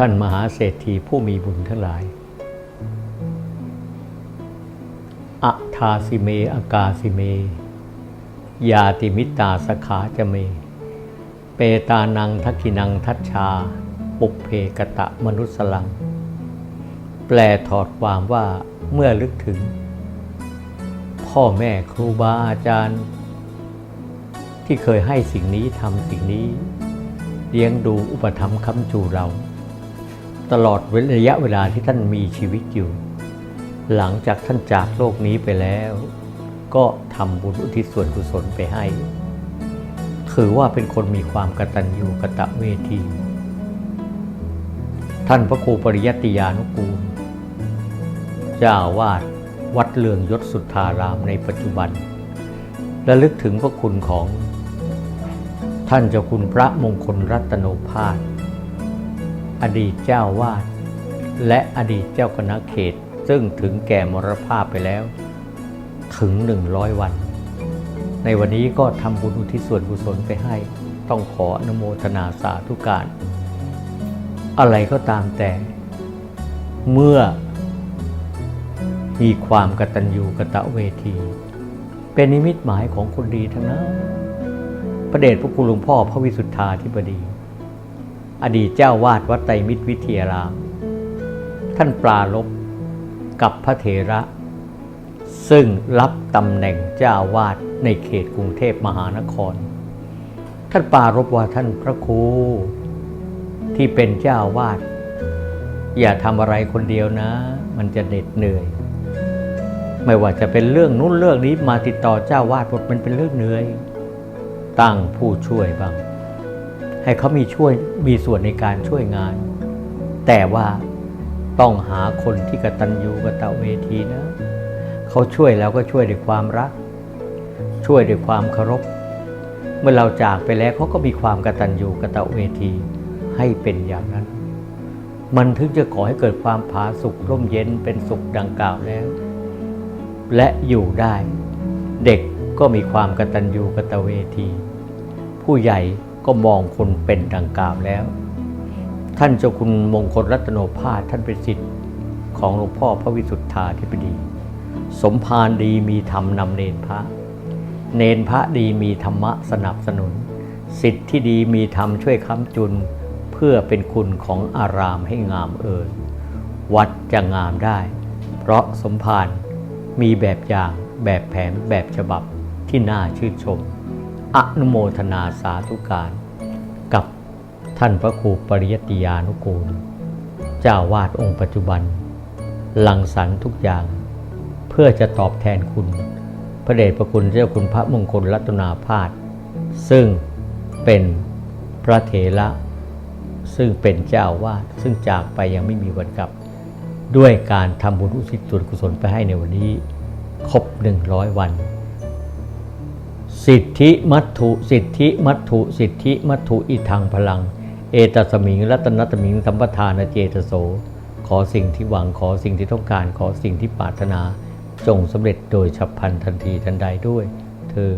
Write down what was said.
ท่านมหาเศรษฐีผู้มีบุญทั้งหลาย อะทาสิเมอากาสิเม ยาติมิตาสขาจะเม เปตานังทักขินังทัชชา ปุกเพกตะมนุสลัง แปลถอดความว่าเมื่อลึกถึง พ่อแม่ครูบาอาจารย์ ที่เคยให้สิ่งนี้ทำสิ่งนี้เลี้ยงดูอุปถัมค้ำจูเรา ตลอดระยะเวลาที่ท่านมีชีวิตอยู่ หลังจากท่านจากโลกนี้ไปแล้ว ก็ทำบุญอุทิศส่วนกุศลไปให้ ถือว่าเป็นคนมีความกตัญญูกะตะเวที ท่านพระครูปริยัติยานุกูล เจ้าวาดวัดเลืองยศสุทธารามในปัจจุบัน และลึกถึงพระคุณของ ท่านเจ้าคุณพระมงคลรัตโนภาส อดีตเจ้าวาดและอดีตเจ้าคณะเขต ซึ่งถึงแก่มรณภาพไปแล้ว ถึงหนึ่งร้อยวัน ในวันนี้ก็ทำบุญอุทิศส่วนกุศลไปให้ ต้องขออนุโมทนาสาธุการ อะไรก็ตามแต่ เมื่อ มีความกตัญญูกะตะเวที เป็นนิมิตหมายของคนดีทั้งนั้น พระเดชพระคุณหลวงพ่อพระวิสุทธาธิบดี อดีตเจ้าวาดวัดไตรมิตรวิทยาราม ท่านปลารบกับพระเถระ ซึ่งรับตำแหน่งเจ้าวาดในเขตกรุงเทพมหานคร ท่านปลารบว่าท่านพระครูที่เป็นเจ้าวาด อย่าทำอะไรคนเดียวนะ มันจะเหน็ดเหนื่อย ไม่ว่าจะเป็นเรื่องนู้นเรื่องนี้มาติดต่อเจ้าวาดหมดมันเป็นเรื่องเหนื่อย ตั้งผู้ช่วยบ้าง ให้เขามีช่วยมีส่วนในการช่วยงาน แต่ว่าต้องหาคนที่กตัญญูกตเวทีนะเขาช่วยแล้วก็ช่วยด้วยความรัก ช่วยด้วยความเคารพเมื่อเราจากไปแล้วเขาก็มีความกตัญญูกตเวทีให้เป็นอย่างนั้น มันถึงจะก่อให้เกิดความผาสุกร่มเย็นเป็นสุขดังกล่าวแล้ว และอยู่ได้ เด็กก็มีความกตัญญูกตเวที ผู้ใหญ่ ก็มองคนเป็นดังกล่าวแล้ว ท่านเจ้าคุณมงคลรัตโนภาสท่านเป็นศิษย์ของหลวงพ่อพระวิสุทธาธิปดี สมภารดีมีธรรมนำเนนพระ เนนพระดีมีธรรมะสนับสนุน สิทธิ์ที่ดีมีธรรมช่วยค้ำจุน เพื่อเป็นคุณของอารามให้งามเอ่ยวัดจะงามได้ เพราะสมภารมีแบบอย่างแบบแผนแบบฉบับที่น่าชื่นชม อนุโมทนาสาธุการ กับท่านพระครูปริยติยานุกูล เจ้าวาดองค์ปัจจุบัน หลังสรรทุกอย่าง เพื่อจะตอบแทนคุณ พระเดชพระคุณเจ้าคุณพระมงคลรัตนาพาสซึ่งเป็นพระเถระ ซึ่งเป็นเจ้าวาดซึ่งจากไปยังไม่มีวันกลับ ด้วยการทำบุญอุทิศส่วนกุศลไปให้ในวันนี้ ครบหนึ่งร้อยวัน สิทธิมัตถุสิทธิมัตถุสิทธิมัตถุอิทางพลัง เอตสมิงรัตนตมิงสัมปทานเจตโส ขอสิ่งที่หวังขอสิ่งที่ต้องการขอสิ่งที่ปรารถนา จงสำเร็จโดยฉับพลันทันทีทันใดด้วย เธอ